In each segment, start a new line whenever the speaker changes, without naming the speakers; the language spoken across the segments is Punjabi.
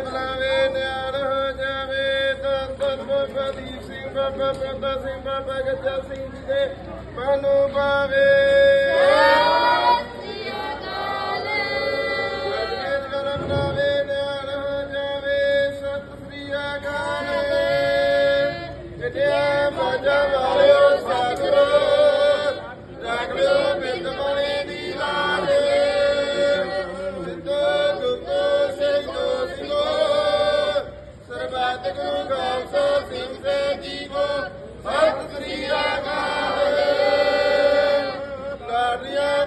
ਬੁਲਾਵੇ, ਨਿਆਣ ਹੋ ਜਾਵੇ ਤਨ ਬਾਬਾ ਦੀਪ ਸਿੰਘ, ਬਾਬਾ ਬੰਦਾ ਸਿੰਘ, ਬਾਬਾ ਗੱਜਾ ਸਿੰਘ ਜੀ ਦੇ ਮਨੁ ਪਾਵੇ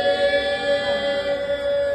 Amen.